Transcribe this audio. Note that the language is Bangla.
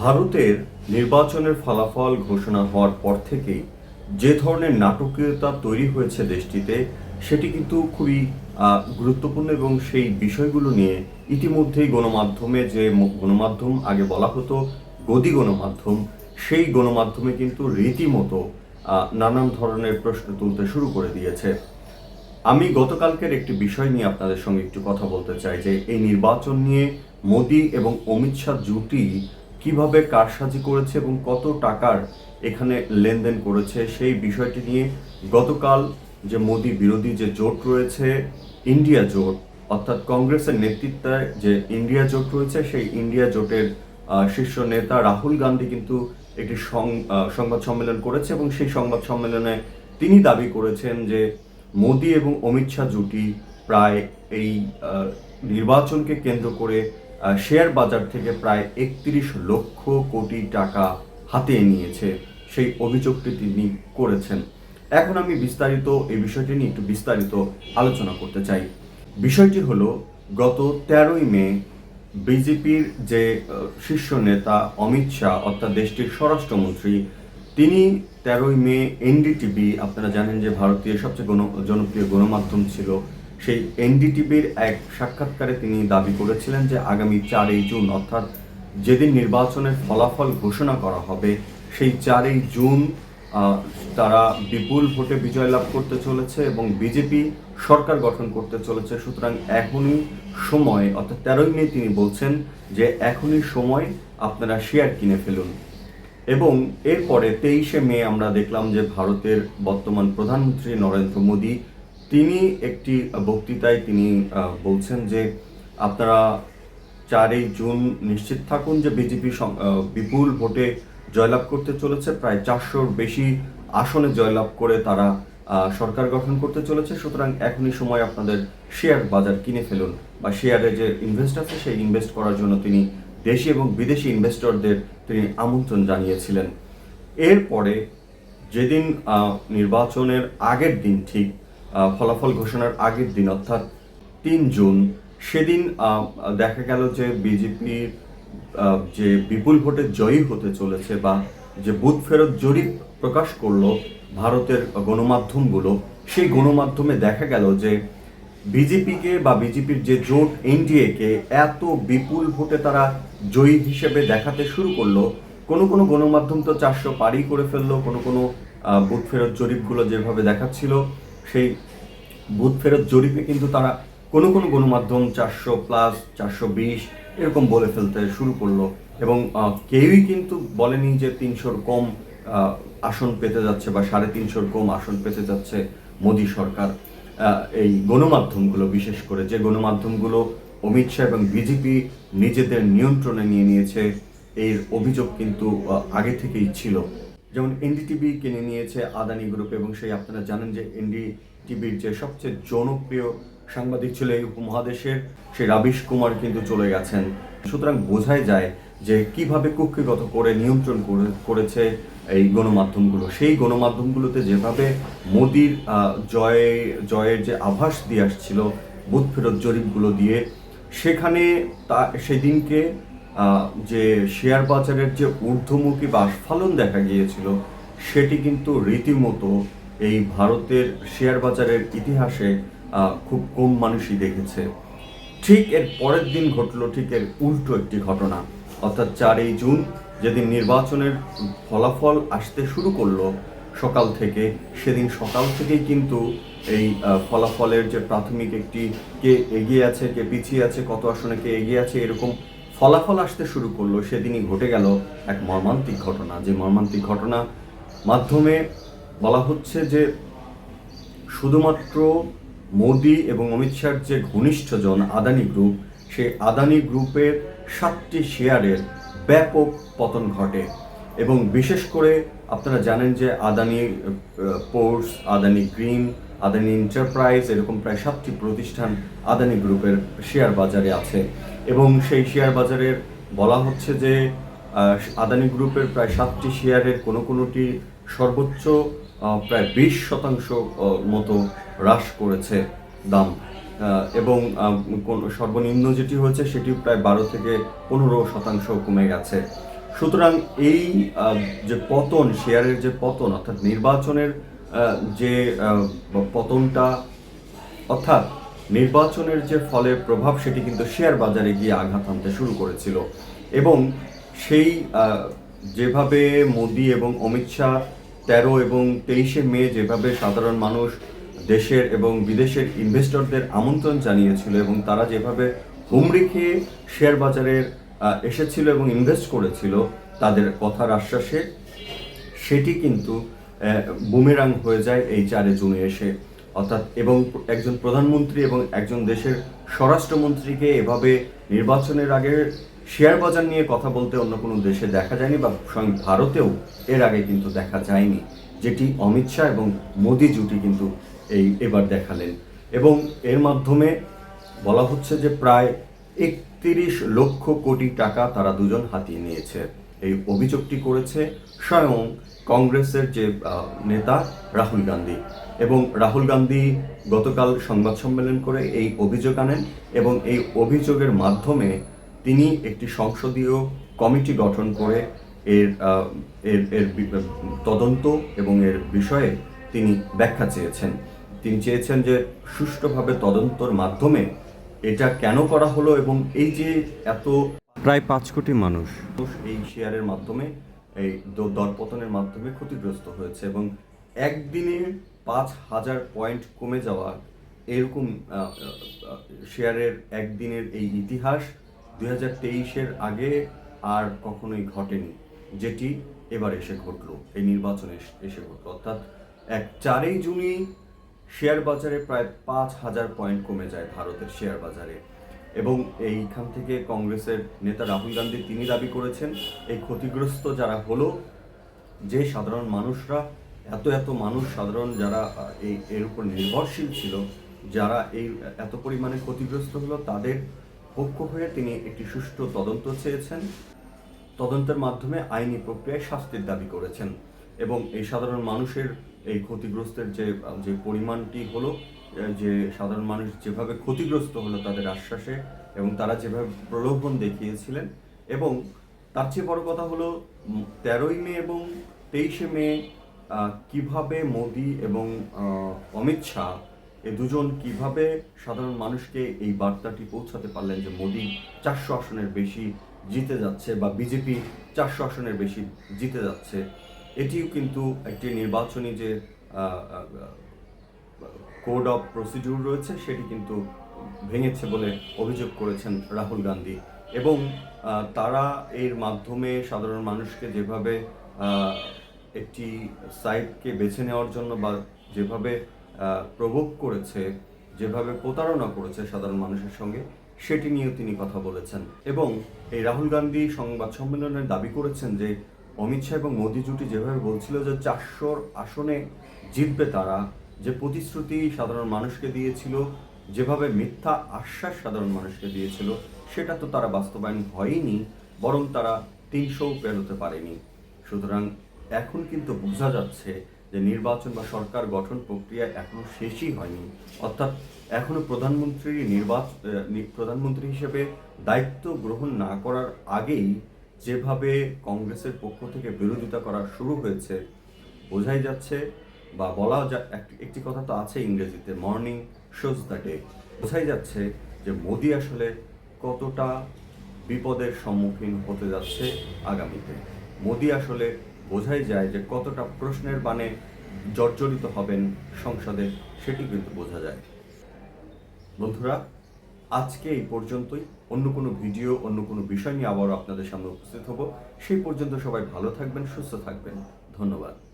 ভারতের নির্বাচনের ফলাফল ঘোষণা হওয়ার পর থেকেই যে ধরনের নাটকীয়তা তৈরি হয়েছে দেশটিতে, সেটি কিন্তু খুবই গুরুত্বপূর্ণ এবং সেই বিষয়গুলো নিয়ে ইতিমধ্যেই গণমাধ্যমে যে গণমাধ্যম আগে বলা হতো গদি গণমাধ্যম, সেই গণমাধ্যমে কিন্তু রীতিমতো নানান ধরনের প্রশ্ন তুলতে শুরু করে দিয়েছে। আমি গতকালকের একটি বিষয় নিয়ে আপনাদের সঙ্গে একটু কথা বলতে চাই যে, এই নির্বাচন নিয়ে মোদি এবং অমিত শাহ জুটি কীভাবে কারসাজি করেছে এবং কত টাকার এখানে লেনদেন করেছে, সেই বিষয়টি নিয়ে গতকাল যে মোদী বিরোধী যে জোট রয়েছে, ইন্ডিয়া জোট, অর্থাৎ কংগ্রেসের নেতৃত্বে যে ইন্ডিয়া জোট রয়েছে, সেই ইন্ডিয়া জোটের শীর্ষ নেতা রাহুল গান্ধী কিন্তু একটি সংবাদ সম্মেলন করেছে এবং সেই সংবাদ সম্মেলনে তিনি দাবি করেছেন যে মোদী এবং অমিত শাহ জুটি প্রায় এই নির্বাচনকে কেন্দ্র করে শেয়ার বাজার থেকে প্রায় একত্রিশ লক্ষ কোটি টাকা হাতিয়ে নিয়েছে সেই অভিযোগটি তিনি করেছেন। এখন আমি বিস্তারিত এই বিষয়টি নিয়ে একটু বিস্তারিত আলোচনা করতে চাই। বিষয়টি হলো, গত তেরোই মে বিজেপির যে শীর্ষ নেতা অমিত শাহ, অর্থাৎ দেশটির স্বরাষ্ট্রমন্ত্রী, তিনি তেরোই মে এনডিটিভি, আপনারা জানেন যে ভারতীয় সবচেয়ে গণ, জনপ্রিয় গণমাধ্যম ছিল সেই এনডিটিভির এক সাক্ষাৎকারে তিনি দাবি করেছিলেন যে আগামী চারই জুন অর্থাৎ যেদিন নির্বাচনের ফলাফল ঘোষণা করা হবে, সেই চারই জুন তারা বিপুল ভোটে বিজয় লাভ করতে চলেছে এবং বিজেপি সরকার গঠন করতে চলেছে। সুতরাং এখনই সময়, অর্থাৎ তেরোই মে তিনি বলছেন যে এখনই সময় আপনারা শেয়ার কিনে ফেলুন। এবং এরপরে তেইশে মে আমরা দেখলাম যে ভারতের বর্তমান প্রধানমন্ত্রী নরেন্দ্র মোদী তিনি একটি বক্তৃতায় তিনি বলছেন যে আপনারা চারই জুন নিশ্চিত থাকুন যে বিজেপি বিপুল ভোটে জয়লাভ করতে চলেছে। প্রায় চারশোর বেশি আসনে জয়লাভ করে তারা সরকার গঠন করতে চলেছে। সুতরাং এখনই সময় আপনাদের শেয়ার বাজার কিনে ফেলুন বা শেয়ারে যে ইনভেস্ট আছে সেই ইনভেস্ট করার জন্য তিনি দেশি এবং বিদেশি ইনভেস্টরদের তিনি আমন্ত্রণ জানিয়েছিলেন। এরপরে যেদিন নির্বাচনের আগের দিন ঠিক ফলাফল ঘোষণার আগের দিন, অর্থাৎ তিন জুন, সেদিন দেখা গেল যে বিজেপির যে বিপুল ভোটে জয়ী হতে চলেছে বা যে বুথ ফেরত জরিপ প্রকাশ করল ভারতের গণমাধ্যমগুলো, সেই গণমাধ্যমে দেখা গেল যে বিজেপিকে বা বিজেপির যে জোট এনডিএকে এত বিপুল ভোটে তারা জয়ী হিসেবে দেখাতে শুরু করল। কোনো কোনো গণমাধ্যম তো চারশো পারই করে ফেলল, কোনো কোনো বুথ ফেরত জরিপগুলো যেভাবে দেখাচ্ছিল, সেই বুথ ফেরত জরিপে কিন্তু তারা কোনো কোনো গণমাধ্যম চারশো প্লাস চারশো বিশ এরকম বলে ফেলতে শুরু করল। এবং কেউই কিন্তু বলেনি যে তিনশোর কম আসন পেতে যাচ্ছে বা সাড়ে তিনশোর কম আসন পেতে যাচ্ছে মোদী সরকার। এই গণমাধ্যমগুলো বিশেষ করে যে গণমাধ্যমগুলো অমিত শাহ এবং বিজেপি নিজেদের নিয়ন্ত্রণে নিয়ে নিয়েছে, এর অভিযোগ কিন্তু আগে থেকেই ছিল। যেমন এনডিটিভি কিনে নিয়েছে আদানি গ্রুপ এবং সেই আপনারা জানেন যে এনডিটিভির যে সবচেয়ে জনপ্রিয় সাংবাদিক ছিল এই উপমহাদেশের সেই রাবিশ কুমার কিন্তু চলে গেছেন। সুতরাং বোঝাই যায় যে কীভাবে কুক্ষিগত করে নিয়ন্ত্রণ করে, করেছে এই গণমাধ্যমগুলো। সেই গণমাধ্যমগুলোতে যেভাবে মোদির জয়, জয়ের যে আভাস দিয়ে আসছিল, বুথ ফেরত জরিপগুলো দিয়ে, সেখানে তা, সেদিনকে যে শেয়ার বাজারের যে ঊর্ধ্বমুখী বা দেখা গিয়েছিল, সেটি কিন্তু রীতিমতো এই ভারতের শেয়ার বাজারের ইতিহাসে খুব কম মানুষই দেখেছে। ঠিক এর পরের দিন ঘটলো ঠিক এর উল্টো একটি ঘটনা। অর্থাৎ চারই জুন যেদিন নির্বাচনের ফলাফল আসতে শুরু করল, সকাল থেকে, সেদিন সকাল থেকেই কিন্তু এই ফলাফলের যে প্রাথমিক একটি কে এগিয়ে আছে, কে পিছিয়ে আছে, কত আসনে কে এগিয়ে আছে, এরকম ফলাফল আসতে শুরু করল, সেদিনই ঘটে গেল এক মর্মান্তিক ঘটনা। যে মর্মান্তিক ঘটনা মাধ্যমে বলা হচ্ছে যে শুধুমাত্র মোদি এবং অমিত শাহর যে ঘনিষ্ঠজন আদানি গ্রুপ, সেই আদানি গ্রুপের সাতটি শেয়ারের ব্যাপক পতন ঘটে। এবং বিশেষ করে আপনারা জানেন যে Adani ports Adani green, Adani enterprise এরকম প্রায় সাতটি প্রতিষ্ঠান আদানি গ্রুপের শেয়ার বাজারে আছে। এবং সেই শেয়ার বাজারের বলা হচ্ছে যে আদানি গ্রুপের প্রায় সাতটি শেয়ারের কোনো কোনোটি সর্বোচ্চ প্রায় বিশ শতাংশ মতো হ্রাস করেছে দাম। এবং সর্বনিম্ন যেটি হয়েছে সেটি প্রায় বারো থেকে পনেরো শতাংশ কমে গেছে। সুতরাং এই যে পতন, শেয়ারের যে পতন, অর্থাৎ নির্বাচনের যে পতনটা, অর্থাৎ নির্বাচনের যে ফলে প্রভাব, সেটি কিন্তু শেয়ার বাজারে গিয়ে আঘাত আনতে শুরু করেছিল। এবং সেই যেভাবে মোদি এবং অমিত শাহ তেরো এবং তেইশে মে যেভাবে সাধারণ মানুষ দেশের এবং বিদেশের ইনভেস্টরদের আমন্ত্রণ জানিয়েছিল এবং তারা যেভাবে হুমড়ি খেয়ে শেয়ার বাজারের এসেছিল এবং ইনভেস্ট করেছিল, তাদের কথার আশ্বাসে সেটি কিন্তু বুমেরাং হয়ে যায় এই চারে জুনে এসে। অর্থাৎ এবং একজন প্রধানমন্ত্রী এবং একজন দেশের স্বরাষ্ট্রমন্ত্রীকে এভাবে নির্বাচনের আগে শেয়ার বাজার নিয়ে কথা বলতে অন্য কোনো দেশে দেখা যায়নি বা স্বয়ং ভারতেও এর আগে কিন্তু দেখা যায়নি, যেটি অমিত শাহ এবং মোদি জুটি কিন্তু এই এবার দেখালেন। এবং এর মাধ্যমে বলা হচ্ছে যে প্রায় একত্রিশ লক্ষ কোটি টাকা তারা দুজন হাতিয়ে নিয়েছে। এই অভিযোগটি করেছে স্বয়ং কংগ্রেসের যে নেতা রাহুল গান্ধী। এবং রাহুল গান্ধী গতকাল সংবাদ সম্মেলন করে এই অভিযোগ আনেন এবং এই অভিযোগের মাধ্যমে তিনি একটি সংসদীয় কমিটি গঠন করে এর এর এর তদন্ত এবং এর বিষয়ে তিনি ব্যাখ্যা চেয়েছেন। তিনি চেয়েছেন যে সুষ্ঠুভাবে তদন্তর মাধ্যমে এটা কেন করা হলো এবং এই যে এত প্রায় পাঁচ কোটি মানুষ। এই শেয়ারের মাধ্যমে এই দরপতনের মাধ্যমে ক্ষতিগ্রস্ত হয়েছে এবং একদিনে পাঁচ হাজার পয়েন্ট কমে যাওয়া এরকম শেয়ারের একদিনের এই ইতিহাস দুই আগে আর কখনোই ঘটেনি, যেটি এবার এসে ঘটলো, এই নির্বাচনে এসে ঘটলো। অর্থাৎ এক চারই জুনই শেয়ার বাজারে প্রায় পাঁচ হাজার পয়েন্ট কমে যায় ভারতের শেয়ার বাজারে। এবং এইখান থেকে কংগ্রেসের নেতা রাহুল গান্ধী তিনি দাবি করেছেন, এই ক্ষতিগ্রস্ত যারা হলো, যে সাধারণ মানুষরা, এত এত মানুষ সাধারণ যারা এই, এর উপর নির্ভরশীল ছিল, যারা এই, এত পরিমাণে ক্ষতিগ্রস্ত হলো, তাদের পক্ষ হয়ে তিনি একটি সুষ্ঠু তদন্ত চেয়েছেন। তদন্তের মাধ্যমে আইনি প্রক্রিয়ায় শাস্তির দাবি করেছেন এবং এই সাধারণ মানুষের এই ক্ষতিগ্রস্তের যে যে পরিমাণটি হলো, যে সাধারণ মানুষ যেভাবে ক্ষতিগ্রস্ত হলো তাদের আশ্বাসে এবং তারা যেভাবে প্রলোভন দেখিয়েছিলেন এবং তার চেয়ে বড় কথা হলো তেরোই মে এবং তেইশে মে কীভাবে মোদি এবং অমিত শাহ এ দুজন কীভাবে সাধারণ মানুষকে এই বার্তাটি পৌঁছাতে পারলেন যে মোদি চারশো আসনের বেশি জিতে যাচ্ছে বা বিজেপি চারশো আসনের বেশি জিতে যাচ্ছে, এটিও কিন্তু একটি নির্বাচনী যে কোড অফ প্রসিডিউর রয়েছে সেটি কিন্তু ভেঙেছে বলে অভিযোগ করেছেন রাহুল গান্ধী এবং তারা এর মাধ্যমে সাধারণ মানুষকে যেভাবে একটি সাইটকে বেছে নেওয়ার জন্য বা যেভাবে প্রভোগ করেছে, যেভাবে প্রতারণা করেছে সাধারণ মানুষের সঙ্গে, সেটি নিয়েও তিনি কথা বলেছেন। এবং এই রাহুল গান্ধী সংবাদ সম্মেলনে দাবি করেছেন যে, অমিত শাহ এবং মোদী জুটি যেভাবে বলছিল যে চারশোর আসনে জিতবে তারা, যে প্রতিশ্রুতি সাধারণ মানুষকে দিয়েছিল, যেভাবে মিথ্যা আশ্বাস সাধারণ মানুষকে দিয়েছিল, সেটা তো তারা বাস্তবায়ন হয়নি, বরং তারা তিনশোও পেরোতে পারেনি। সুতরাং এখন কিন্তু বোঝা যাচ্ছে যে নির্বাচন বা সরকার গঠন প্রক্রিয়া এখনও শেষই হয়নি। অর্থাৎ এখনও প্রধানমন্ত্রী নির্বাচন প্রধানমন্ত্রী হিসেবে দায়িত্ব গ্রহণ না করার আগেই যেভাবে কংগ্রেসের পক্ষ থেকে বিরোধিতা করা শুরু হয়েছে, বোঝাই যাচ্ছে বা বলা যা এক- একটি কথা তো আছে ইংরেজিতে মর্নিং শোজ দ্য ডে বোঝাই যাচ্ছে যে মোদি আসলে কতটা বিপদের সম্মুখীন হতে যাচ্ছে আগামীতে। মোদি আসলে বোঝাই যায় যে কতটা প্রশ্নের বানে জর্জরিত হবেন সংসদে, সেটি কিন্তু বোঝা যায়। বন্ধুরা, আজকে এই পর্যন্তই। অন্য কোনো ভিডিও, অন্য কোনো বিষয় নিয়ে আবারও আপনাদের সামনে উপস্থিত হব। সেই পর্যন্ত সবাই ভালো থাকবেন, সুস্থ থাকবেন। ধন্যবাদ।